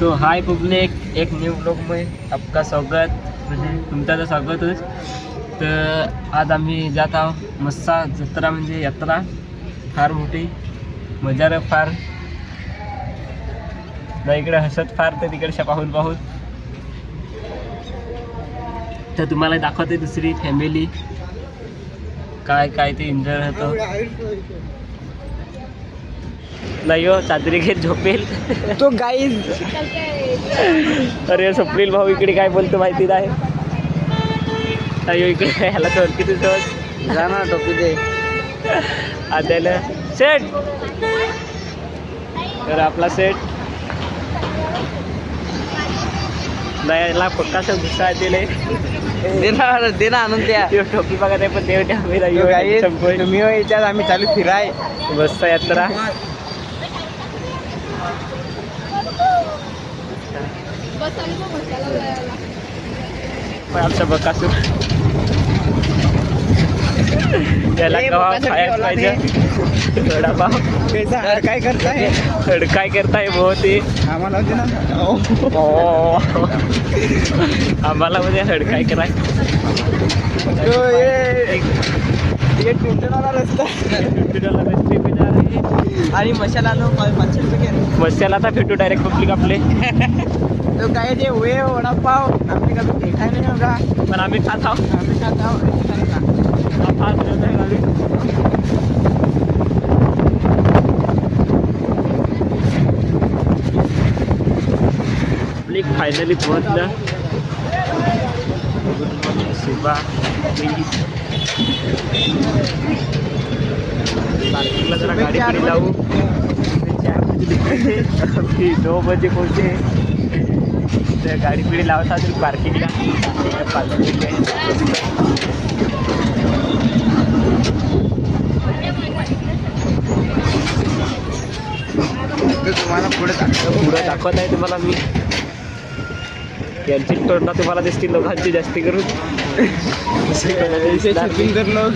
तो हाय पब्लिक एक न्यू ब्लॉगमुळे आपका स्वागत। म्हणजे तुमचं स्वागतच तर आज आम्ही जात आहोत मस्सा जत्रा म्हणजे यात्रा फार मोठी मजा फार। ना इकडे हसत फार तर तिकडच्या पाहून पाहून। तर तुम्हाला दाखवते दुसरी फॅमिली काय काय ते एन्जॉय होतं. नाही हो चादरी घेत झोपेल. तो गाईज अरे स्वप्नील भाऊ इकडे काय बोलतो माहिती नाही. अयो इकडे ह्याला तर किती दिवस जा ना टोपी दे. आद्याला सेट! तर आपला सेट. नाही याला पक्का सर गुस्सा दिले दे ना दे ना आणून द्या. टोपी बघा नाही पण देव आम्ही तो नाही तुम्ही हो याच्यात आम्ही चालू फिराय. मस्त यात्रा. आमचा बकासूर. त्याला ए, गव्हा बकासूर खायला ठेवला पाहिजे. वडापाव कैसा काय करताय? तर काय करताय आम्हाला म्हणजे हडकाय कराय तो ये ये टुटणारा रस्ता. आणि मशाला पाचशे रुपये घे. मस्याला आता भेटू डायरेक्ट पब्लिक आपले. तो काय जे वे वडापाव. आम्ही कधी देखाय नाही होगा पण आम्ही खात आहोत. आम्ही खात आहोत. फायनली पोहोचलं सुबा. पार्किंगला जरा गाडी पुढे अभी दो बजे पोहोचे तर गाडी पिढी लावत असेल पार्किंगला तुम्हाला पुढे दाखवतो. पुढं दाखवत आहे तुम्हाला मी. यांची तोंडा तुम्हाला दिसतील लोकांची जास्ती करून. ऐसे shooting तर लोक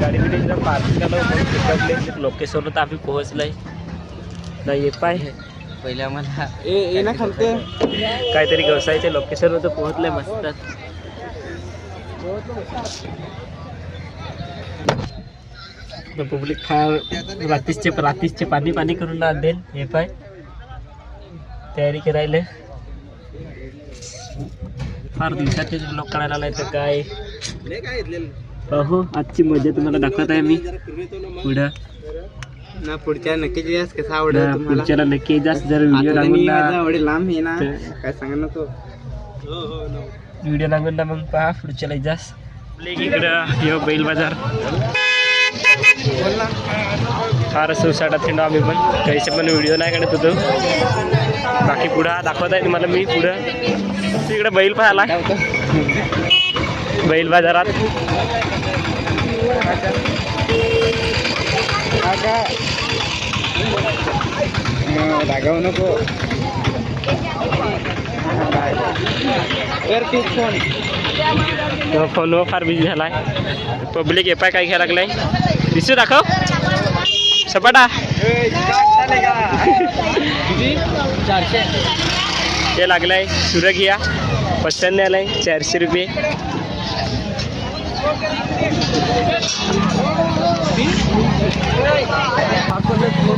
गाडी बिडी पार्किंग लोकेशनवर तर आम्ही पोहोचलोय. नाही ये पाय. पहिले आम्हाला ए ए ना खालते. काहीतरी व्यवसायाच्या लोकेशनवर तर पोहोचलंय मस्त. पब्लिक फार रात्रीचे रात्रीचे पाणी पाणी करून आणेल. हे पाय. तयारी करायला. फार दिवसाचे लोक काढायला आलाय तर काय? अहो आजची मजा तुम्हाला दाखवत आहे मी. पुढं. ना पुढच्या नक्कीच यास कसा आवडेल ना, तुम्हाला? पुढच्याला नक्की जास्त जर व्हिडिओ आवडेल लांब आहे ना ते- काय सांगा ना तो व्हिडिओ लागून ना मग पहा पुढच्याला जास्त. इकडं यो बैल बाजार. बोल ना. फार सुसाटात हिंडो आम्ही पण. काहीचे पण व्हिडिओ नाही काढत होतो. बाकी पुढं हा दाखवत आहे तुम्हाला मी पुढं. तिकडं बैल पाहायला. बैल बाजारात. नको फोन फोनवर फार बिझी झालाय. पब्लिक एपाय काय घ्यायला लागलाय? दिसू दाखव. सपाटा. चारशे हे लागलाय सुरगिया पसंत आलाय चारशे रुपये.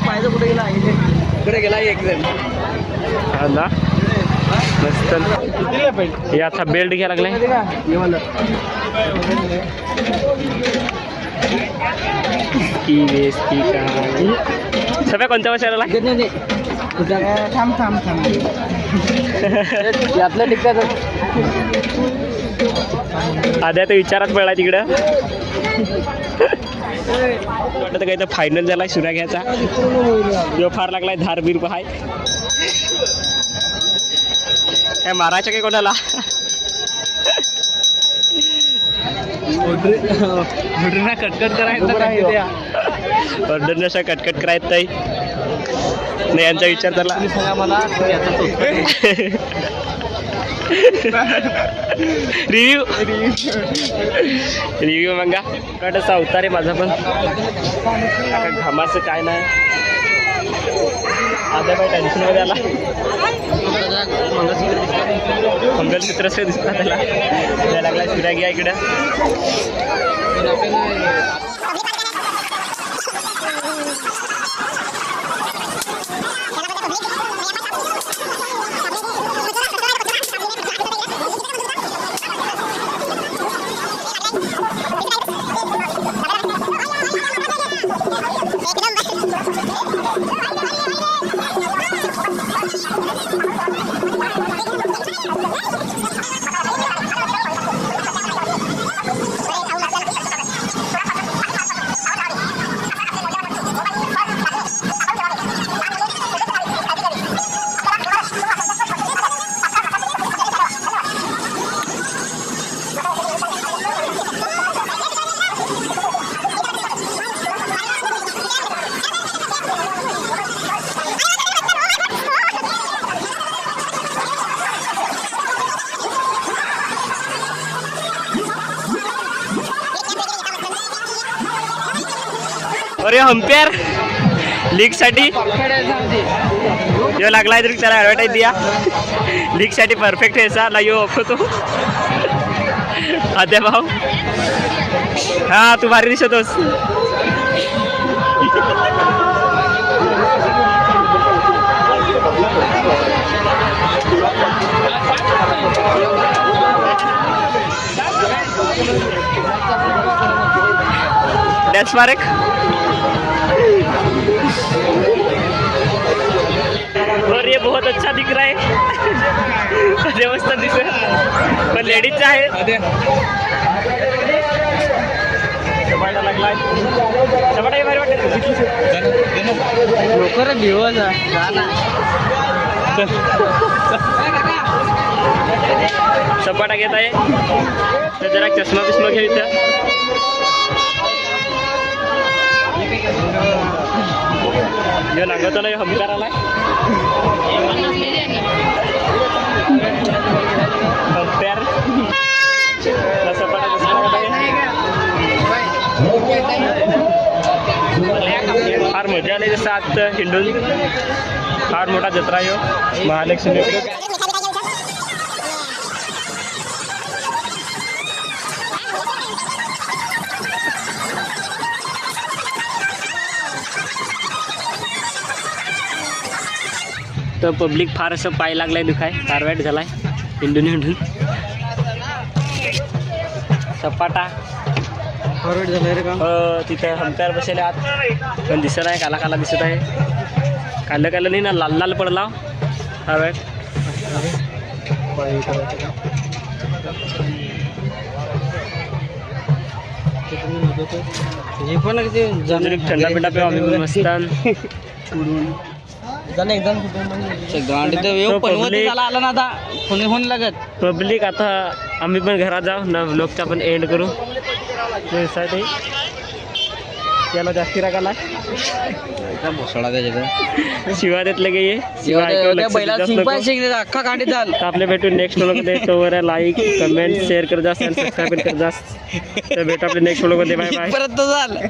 पाहिजे कुठे गेला कुठे गेला एक जण हा ना मस्त. हे आता बेल्ट घ्यायला लागलाय. की वेस की काय सगळ्या कोणत्या वर्षाला थांब थांब थांब. यातलं टिकत आद्या तर विचारात पडला तिकडं. वाटतं काही तर फायनल झालाय सुरा घ्यायचा. जो फार लागलाय धार बीर हाय काय मारायचं काय कोणाला? कटकट करायचं ऑर्डर नसा कटकट करायचं नाही. नाही यांचा विचार झाला. मला रिव्ह्यू रिव्ह्यू मंगा. वाटत अवतार आहे माझा पण. घामाचं काय नाही. आता काय टेन्शनमध्ये आला. मंगलसूत्र से दिसतात त्याला. द्यायला लागला फिरा घ्या इकडं. अरे हम्पेअर लीगसाठी. यो लागलाय तरी त्याला ॲडव्हर्टाईज द्या. लीगसाठी परफेक्ट आहे सा ला यो तो अद्या भाऊ. हा तू भारी दिसतोस. डॅश मारेक ये बहुत अच्छा दिख रहा है। अरे मस्त दिसत पण लेडीजचा आहे हे। लवकर भिवत सपाटा घेत आहे। तर जरा चष्मा बिस्मा घेऊ इथं या लागतो ना हमकार आलाय. फार मजा आली जसं आत हिंडून. फार मोठा जत्रा येऊ हो. महालक्ष्मी. तर पब्लिक फार असं पाय लागलाय दुखाय कारवाईट झालाय. हिंडून हिंडून सपाटा. फॉरवर्ड झालं रे का? अ, तिथं हमकार बसले आत. पण दिसत आहे काला काला दिसत आहे. कालं कालं नाही ना लाल लाल पडला. कारवाईट हे पण थंडा पिंडा पिऊ आम्ही मस्तान तो येऊ पण public- झाला आला ना आता कोणी होऊन लागत. पब्लिक आता आम्ही पण घरात जाऊ ना ब्लॉगचा पण एंड करू. त्यासाठी. याला जास्ती राग आला. शिवा देतले गे ये. शिवा ऐकावं लक्ष बैला देत. शिकले अख्खा झाल. तर आपले भेटू नेक्स्ट व्लॉगमध्ये तोवर लाईक कमेंट शेअर करत जा आणि सबस्क्राईब करत जा. तर भेटू आपले नेक्स्ट व्लॉगमध्ये बाय बाय परत झालं.